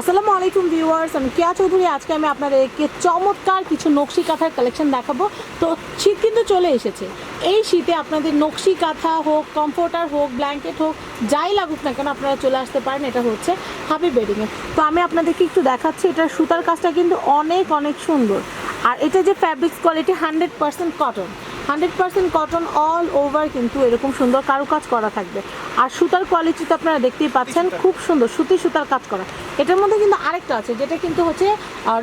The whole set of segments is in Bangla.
আসসালামু আলাইকুম ভিউয়ার্স, আমি কেয়া চৌধুরী। আজকে আমি আপনাদেরকে চমৎকার কিছু নকশি কাঁথার কালেকশন দেখাবো। তো শীত কিন্তু চলে এসেছে। এই শীতে আপনাদের নকশি কাঁথা হোক কমফোর্টার হোক ব্ল্যাঙ্কেট হোক, যাই লাগুক না কেন আপনারা চলে আসতে পারেন। এটা হচ্ছে হাবি বেডিংয়ে তো আমি আপনাদেরকে একটু দেখাচ্ছি, এটার সুতার কাজটা কিন্তু অনেক অনেক সুন্দর। আর এটা যে fabrics quality hundred percent cotton hundred percent cotton all over কিন্তু এরকম সুন্দর কারুকাজ করা থাকবে। আর সুতার কোয়ালিটি তো আপনারা দেখতেই পাচ্ছেন খুব সুন্দর সুতি সুতার কাজ করা। এটার মধ্যে কিন্তু আরেকটা আছে যেটা কিন্তু হচ্ছে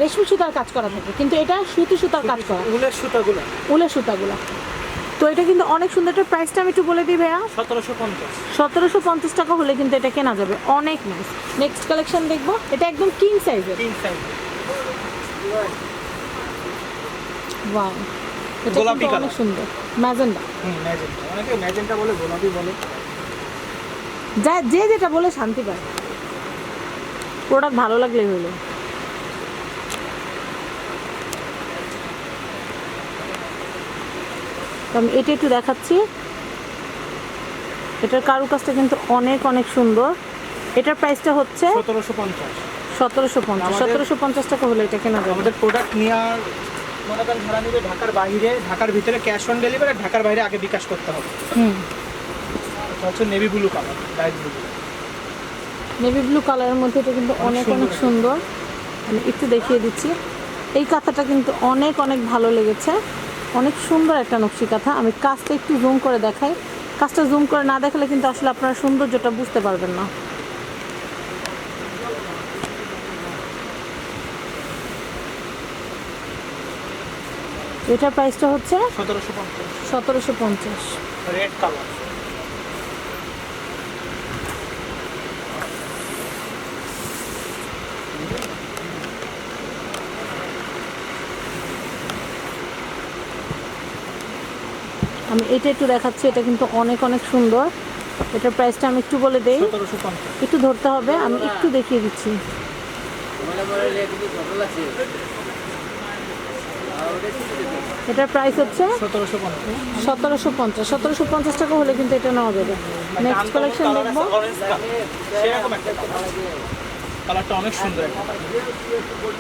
রেশমি সুতার কাজ করা থাকে কিন্তু এটা সুতি সুতার কাজ করা। উলের সুতাগুলো। উলের সুতাগুলো। তো এটা কিন্তু অনেক সুন্দর। এটার প্রাইসটা আমি একটু বলে দিই ভাইয়া। সতেরোশো পঞ্চাশ। সতেরোশো পঞ্চাশ টাকা হলে কিন্তু এটা কেনা যাবে। অনেক নাইস নেক্সট কালেকশন দেখব। এটা একদম কিং সাইজের কিং সাইজ ওয়াও গোলাপি। অনেক সুন্দর। ম্যাজেন্ডা হুম ম্যাজেন্টা। অনেকে ম্যাজেন্টা বলে গোলাপি বলে। যা যে যেটা বলে শান্তি পায়। প্রোডাক্ট ভালো লাগলেই হলো আমি এটা একটু দেখাচ্ছি। এটার কারুকাজটা কিন্তু অনেক অনেক সুন্দর। এটার প্রাইসটা হচ্ছে সতেরোশো পঞ্চাশ। সতেরোশো পঞ্চাশ। সতেরোশো পঞ্চাশ টাকা হলে এটা কেনা যাবে। আমাদের প্রোডাক্ট নেওয়ার মনে করেন ভাড়া নিবে ঢাকার বাইরে ঢাকার ভিতরে ক্যাশ অন ডেলিভারি ঢাকার বাইরে আগে বিকাশ করতে হবে। হচ্ছে navy blue colour light blue navy blue কালারের মধ্যে এটা কিন্তু অনেক অনেক সুন্দর আমি একটু দেখিয়ে দিচ্ছি। এই কাঁথাটা কিন্তু অনেক অনেক ভালো লেগেছে। অনেক সুন্দর একটা নকশি কাঁথা। আমি কাজটা একটু জুম করে দেখাই। কাজটা জুম করে না দেখালে কিন্তু আসলে আপনারা সৌন্দর্যটা বুঝতে পারবেন না। এটার প্রাইসটা হচ্ছে সতেরোশো পঞ্চাশ। রেড কালার আমি এটা একটু দেখাচ্ছি এটা কিন্তু অনেক অনেক সুন্দর। এটার প্রাইসটা আমি একটু বলে দেই। একটু ধরতে হবে আমি একটু দেখিয়ে দিচ্ছি। এটার প্রাইস হচ্ছে সতেরোশো পঞ্চাশ। সতেরোশো পঞ্চাশ টাকা হলে কিন্তু এটা নেওয়া যাবে। নেক্সট কালেকশন দেখব। একটা কালারটা অনেক সুন্দর একটা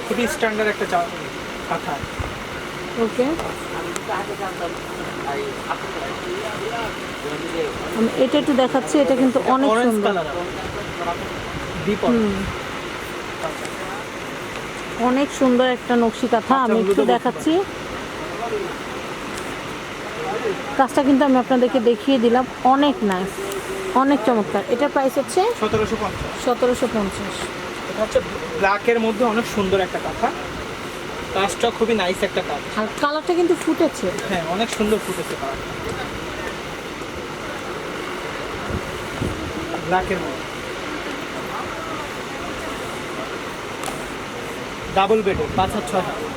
খুবই স্ট্যান্ডার্ড একটা কাঁথা। ওকে এটা একটু দেখাচ্ছি এটা কিন্তু অনেক সুন্দর। অনেক সুন্দর একটা নকশি কাঁথা আমি একটু দেখাচ্ছি। কাজটা কিন্তু আমি আপনাদেরকে দেখিয়ে দিলাম। অনেক নাইস অনেক চমৎকার। এটা প্রাইস হচ্ছে সতেরোশো পঞ্চাশ। সতেরোশো পঞ্চাশ। এটা হচ্ছে ব্ল্যাকের মধ্যে অনেক সুন্দর একটা কাঁথা। কাজটা খুবই নাইস একটা কাজ। আর কালারটা কিন্তু ফুটেছে। হ্যাঁ অনেক সুন্দর ফুটেছে কালারটা ব্ল্যাকের মধ্যে। ডাবল বেডে পাঁচ হাজার ছয় হাজার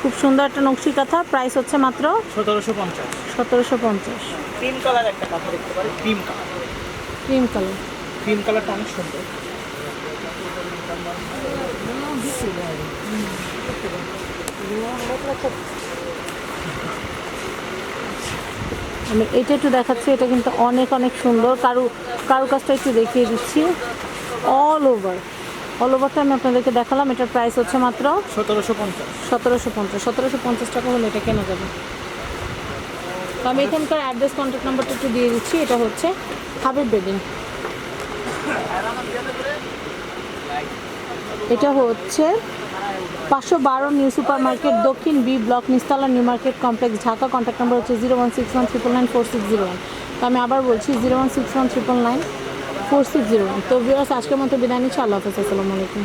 খুব সুন্দর একটা নকশি কাঁথা প্রাইস হচ্ছে মাত্র সতেরোশো পঞ্চাশ। সতেরোশো পঞ্চাশ। ক্রিম কালার একটা কাঁথা দেখতে পারে cream colour. Cream colour. Cream কালারটা অনেক সুন্দর। আমি এটা একটু দেখাচ্ছি এটা কিন্তু অনেক অনেক সুন্দর। কারু কারু কাজটা একটু দেখিয়ে দিচ্ছি। অল ওভার অল ওভারটা আমি আপনাদেরকে দেখালাম এটার প্রাইস হচ্ছে মাত্র সতেরোশো পঞ্চাশ। সতেরোশো পঞ্চাশ। সতেরোশো পঞ্চাশ টাকা হলে এটা কেনা যাবে। তো আমি এখানকার অ্যাড্রেস কন্ট্যাক্ট নাম্বারটা একটু দিয়ে দিচ্ছি এটা হচ্ছে হাবিব বেডিং এটা হচ্ছে পাঁচশো বারো নিউ সুপার মার্কেট দক্ষিণ B block নিস্তালা new market complex Dhaka. Contact number হচ্ছে zero one six one triple nine four six zero one. তো আমি আবার বলছি zero one six one triple nine. Four six zero তো ভিউয়ার্স আজকের মতো বিদায় নিচ্ছি। আল্লাহ হাফেজ আসসালামু আলাইকুম।